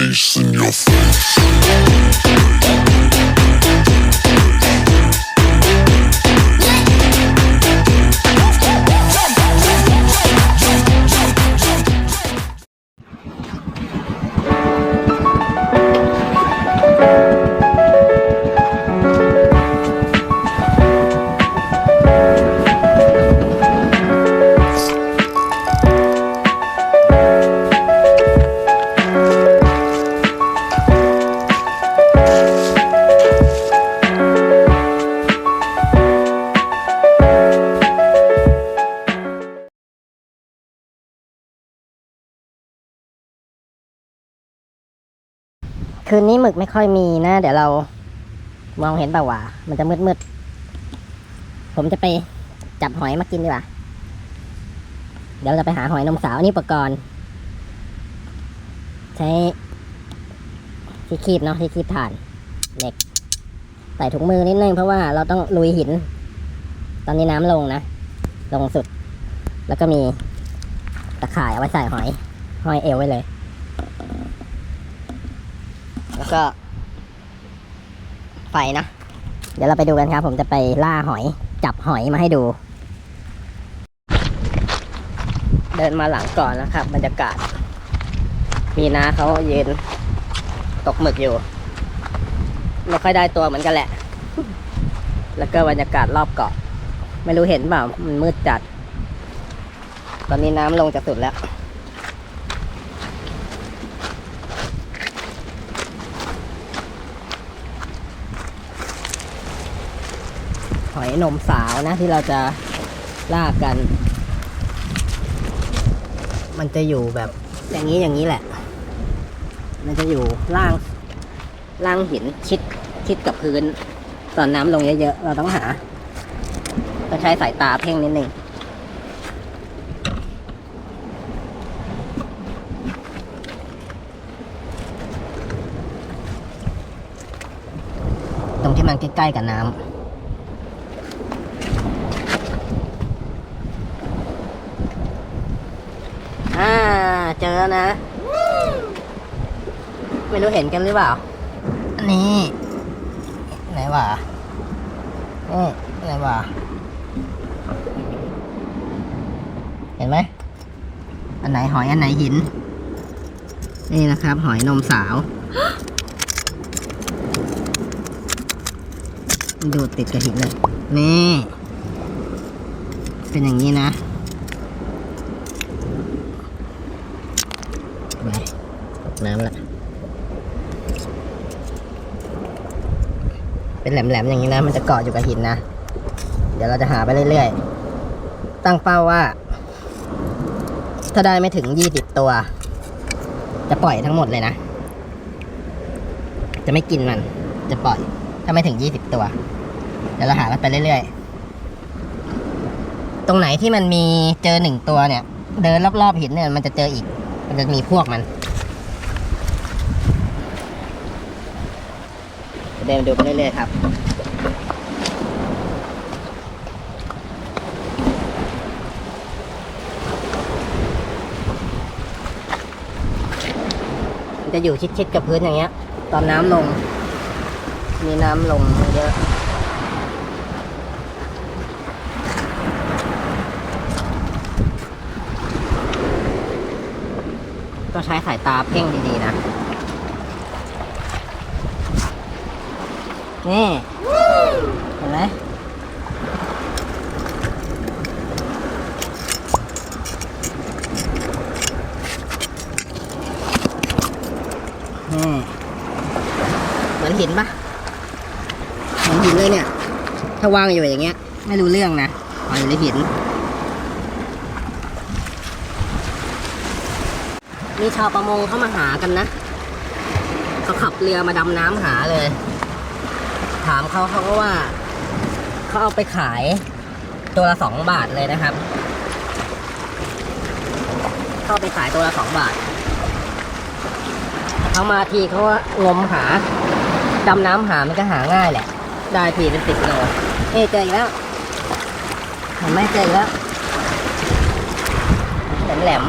face in your face. คืนนี้หมึกไม่ค่อยมีนะ เดี๋ยวเรามองเห็นเปล่าวะมันจะมืดมืดๆผมจะไปจับหอยมากินดีกว่า เดี๋ยวเราจะไปหาหอยนมสาวอันนี่อุปกรณ์ ใช้ ที่คีบเนาะที่คีบถ่านเหล็กใส่ถุงมือนิดนึงเพราะว่าเราต้องลุยหิน ตอนนี้น้ำลงนะ ลงสุด แล้วก็มีตะข่ายเอาไว้ใส่หอย หอยเอวไว้เลย แล้วก็ ไฟนะ เดี๋ยวเราไปดูกันครับ ผมจะไปล่าหอยจับหอยมาให้ดู เดินมาหลังก่อนนะครับ บรรยากาศ มีนาเขาเยืนตกหมึกอยู่ ไม่ค่อยได้ตัวเหมือนกันแหละ แล้วก็บรรยากาศรอบเกาะ ไม่รู้เห็นเปล่ามันมืดจัด ตอนนี้น้ำลงจากสุดแล้ว อยนมสาวนะที่เราจะลากัน มันจะอยู่แบบอย่างนี้อย่างนี้แหละ มันจะอยู่ล่างล่างหินชิดชิดกับพื้น ตอนน้ำลงเยอะๆ เราต้องหาต้องใช้สายตาเพ่งนิดนึงตรงที่มันใกล้ๆกับน้ำ อ่า เจอแล้วนะ ไม่รู้เห็นกันหรือเปล่า อันนี้ ไหนวะนี่ไหนวะเห็นไหม อันไหนหอยอันไหนหิน นี่นะครับ หอยนมสาว ดูติดกับหินเลย นี่ เป็นอย่างนี้นะ ไปตก น้ำละ เป็นแหลมๆอย่างนี้นะ มันจะเกาะอยู่กับหินนะ เดี๋ยวเราจะหาไปเรื่อยๆ ตั้งเป้าว่า ถ้าได้ไม่ถึงยี่สิบตัว จะปล่อยทั้งหมดเลยนะ จะไม่กินมัน จะปล่อย ถ้าไม่ถึงยี่สิบตัว เดี๋ยวเราหากันไปเรื่อยๆ ตรงไหนที่มันมีเจอหนึ่งตัวเนี่ย เดินรอบๆหินเนี่ยมันจะเจออีก มันจะมีพวกมัน ดินดูไปเรื่อยๆครับมันจะอยู่ชิดๆกับพื้นอย่างเงี้ย ตอนน้ำลง มีน้ำลงเยอะก็ใช้สายตาเพ่งดีๆนะ นี่ เห็นไหมนี่เหมือนหินปะเหมือนหินเลยเนี่ย ถ้าวางอยู่อย่างเงี้ย ไม่รู้เรื่องนะวางอยู่ในหิน มีชาวประมงเข้ามาหากันนะ เขาขับเรือมาดำน้ำหาเลย ถามเขาเขาก็ว่าเขาเอาไปขายตัวละสองบาทเลยนะครับเข้าไปขายตัวละสองบาทเขามาทีเขาว่างมหาดำน้ำหามันก็หาง่ายแหละ ได้ทีเป็นสิบโลเอ้เจออีกแล้วเห็นไหมเจออีกแล้วแหลมแหลม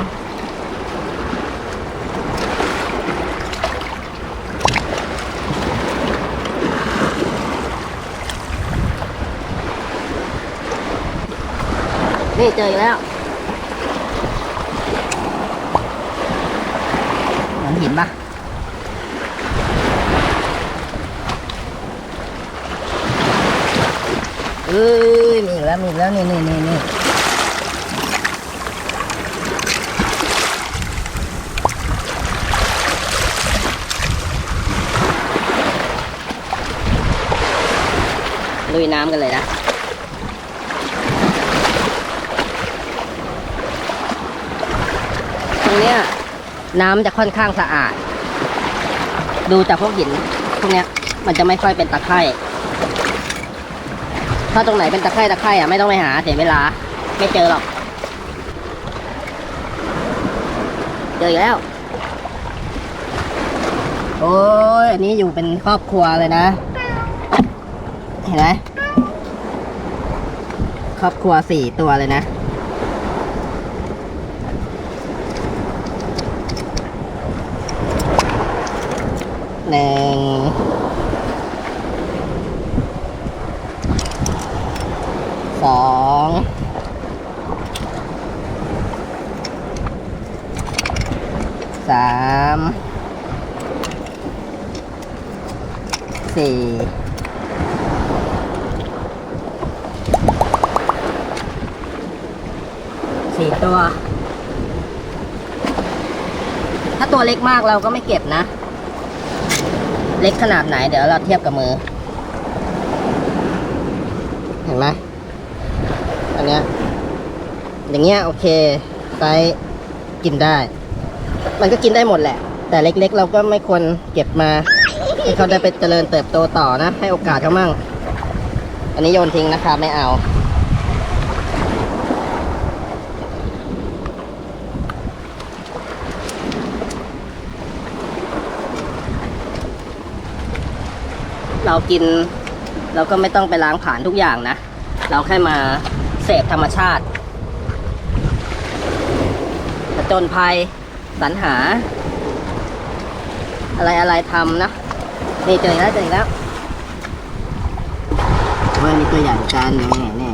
นี่เจออีกแล้วเหมือนหินปะเอ้ยมีอีกแล้วมีอีกแล้วนี่นี่นี่นี่ลุยน้ำกันเลยนะ ตรงเนี้ย น้ำจะค่อนข้างสะอาด ดูจากพวกหินพวกเนี้ย มันจะไม่ค่อยเป็นตะไคร่ถ้าตรงไหนเป็นตะไคร่ตะไคร่อะไม่ต้องไปหาเสียเวลา ไม่เจอหรอก เจออีกแล้ว โอ้ยอันนี้อยู่เป็นครอบครัวเลยนะ เห็นไหมครอบครัวสี่ตัวเลยนะ หนึ่งสองสามสี่สี่ตัว ถ้าตัวเล็กมากเราก็ไม่เก็บนะ เล็กขนาดไหนเดี๋ยวเราเทียบกับมือ เห็นไหมอันเนี้ยอย่างเงี้ยโอเคไซส์กินได้ มันก็กินได้หมดแหละ แต่เล็กๆ เราก็ไม่ควรเก็บมาให้เขาได้ไปเจริญเติบโตต่อนะ ให้โอกาสเขามั่ง อันนี้โยนทิ้งนะครับไม่เอา เรากิน เราก็ไม่ต้องไปล้างผ่านทุกอย่างนะ เราแค่มาเสพธรรมชาติผจญภัยสรรหา อะไรอะไรทำนะ นี่เจอแล้วเจอแล้วเว้ยมีตัวอย่างกันนี่นี่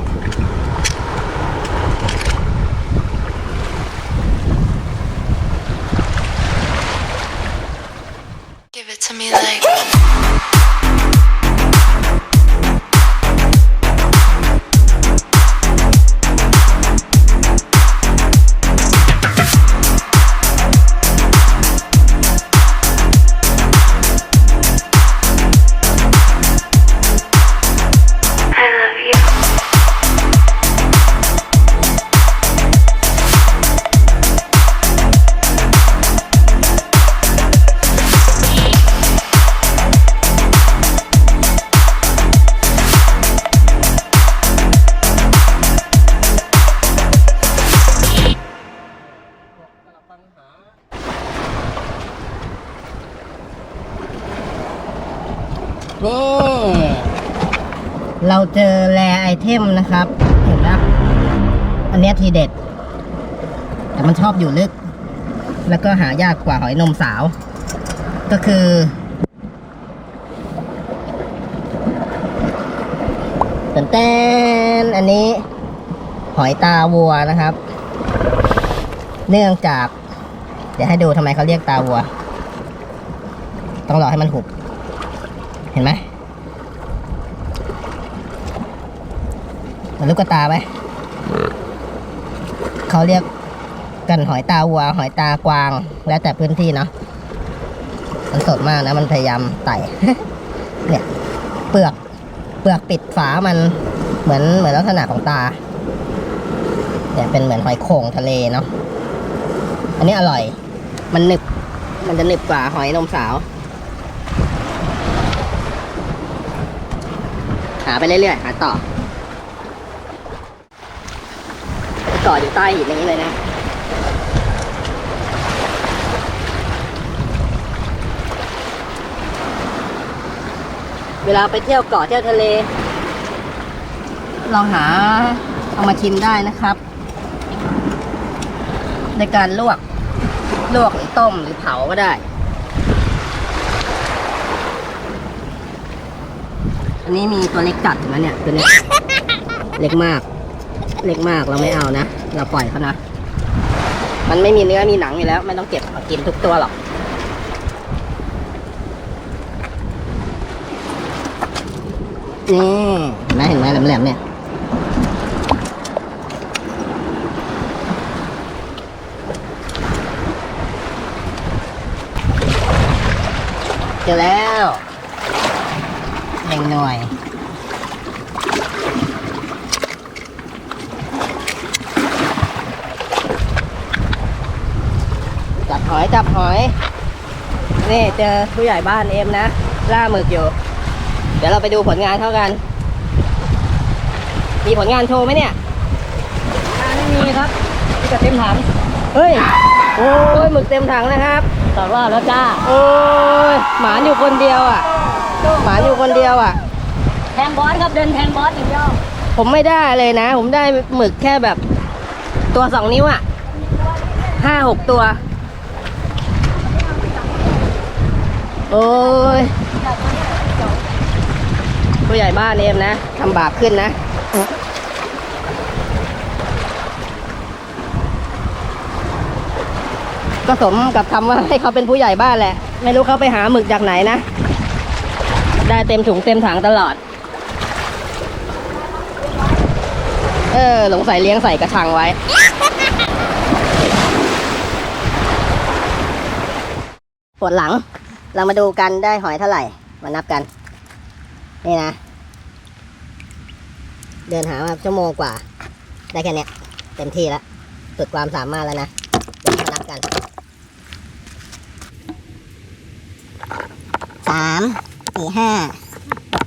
นี่เราเจอแรไอเทมนะครับ เห็นไหมอันเนี้ยทีเด็ด แต่มันชอบอยู่ลึก แล้วก็หายากกว่าหอยนมสาว ก็คือเต้นเต้นอันนี้ หอยตาวัวนะครับ เนื่องจาก เดี๋ยวให้ดูทำไมเขาเรียกตาวัว ต้องรอให้มันหุบ ห็นไหมมันลูกตาไหมเขาเรียกกันหอยตาวัว หอยตากวาง แล้วแต่พื้นที่เนาะมันสดมากนะ มันพยายามไต่ เนี่ย เปลือก เปลือกปิดฝามันเหมือนเหมือนลักษณะของตา เนี่ยเป็นเหมือนหอยโข่งทะเลเนาะ อันนี้อร่อย มันหนึบ มันจะหนึบกว่าหอยนมสาว หาไปเรื่อยๆหาต่อต่ออยู่ใต้หินอย่างนี้เลยนะเวลาไปเที่ยวเกาะเที่ยวทะเล ลองหาเอามาชิมได้นะครับ ในการลวก ลวกหรือต้มหรือเผาก็ได้ อันนี้มีตัวเล็กจัดนะเนี่ยตัวเนี้เล็กมาก เล็กมากเราไม่เอานะ เราปล่อยเขานะ มันไม่มีเนื้อมีหนังอยู่แล้ว ไม่ต้องเก็บมากินทุกตัวหรอกนี่เห็นไหมเห็นไหมแหลมๆเนี่ยเจอแล้ว หนึ่งหน่วย จับหอยจับหอย นี่เจอผู้ใหญ่บ้านเอ็มนะ ล่าหมึกอยู่ เดี๋ยวเราไปดูผลงานเขากัน มีผลงานโชว์ไหมเนี่ยไม่มีครับที่จะเต็มถัง เฮ้ย โอ้ยหมึกเต็มถังนะครับสารว่าแล้วจ้า โอ้ยหมานอยู่คนเดียวอะ หมานอยู่คนเดียวอะ แทงบอสครับเดินแทงบอสอย่างเดียวผมไม่ได้เลยนะ ผมได้หมึกแค่แบบ ตัวสองนิ้วอะห้าหกตัว โอ้ยผู้ใหญ่บ้านเอมนะทำบาปขึ้นนะก็สมกับคำว่าให้เขาเป็นผู้ใหญ่บ้านแหละ ไม่รู้เขาไปหาหมึกจากไหนนะ ได้เต็มถุงเต็มถังตลอด เออสงใสัยเลี้ยงใส่กระชังไว้ ปวดหลัง เรามาดูกันได้หอยเท่าไหร่ มานับกัน นี่นะ เดินหามาชั่วโมงกว่า ได้แค่เนี้ยเต็มที่แล้วสุดความสามารถแล้วนะเดี๋ยวมานับกันสาม สี่ห้า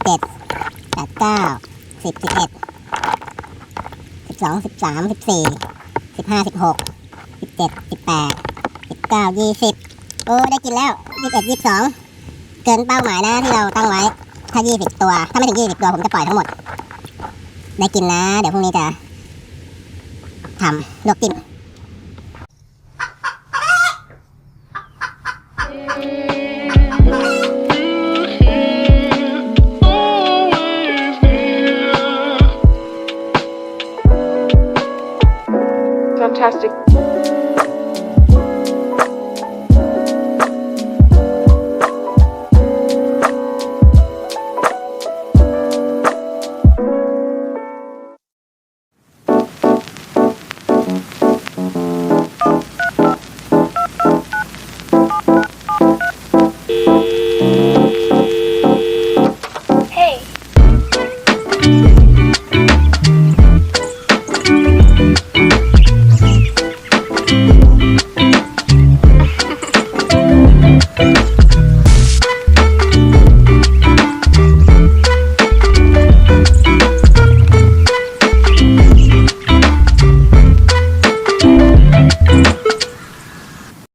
เจ็ดแปดเก้าสิบสิบเอ็ดสิบสองสิบสามสิบสี่สิบห้าสิบหกสิบเจ็ดสิบแปดสิบเก้ายี่สิบโอ้ ได้กินแล้วยี่สิบเอ็ดยี่สิบสองเกินเป้าหมายนะที่เราตั้งไว้ ถ้ายี่สิบตัว ถ้าไม่ถึงยี่สิบตัวผมจะปล่อยทั้งหมด ได้กินนะ เดี๋ยวพรุ่งนี้จะทำลวกจิ้ม fantastic.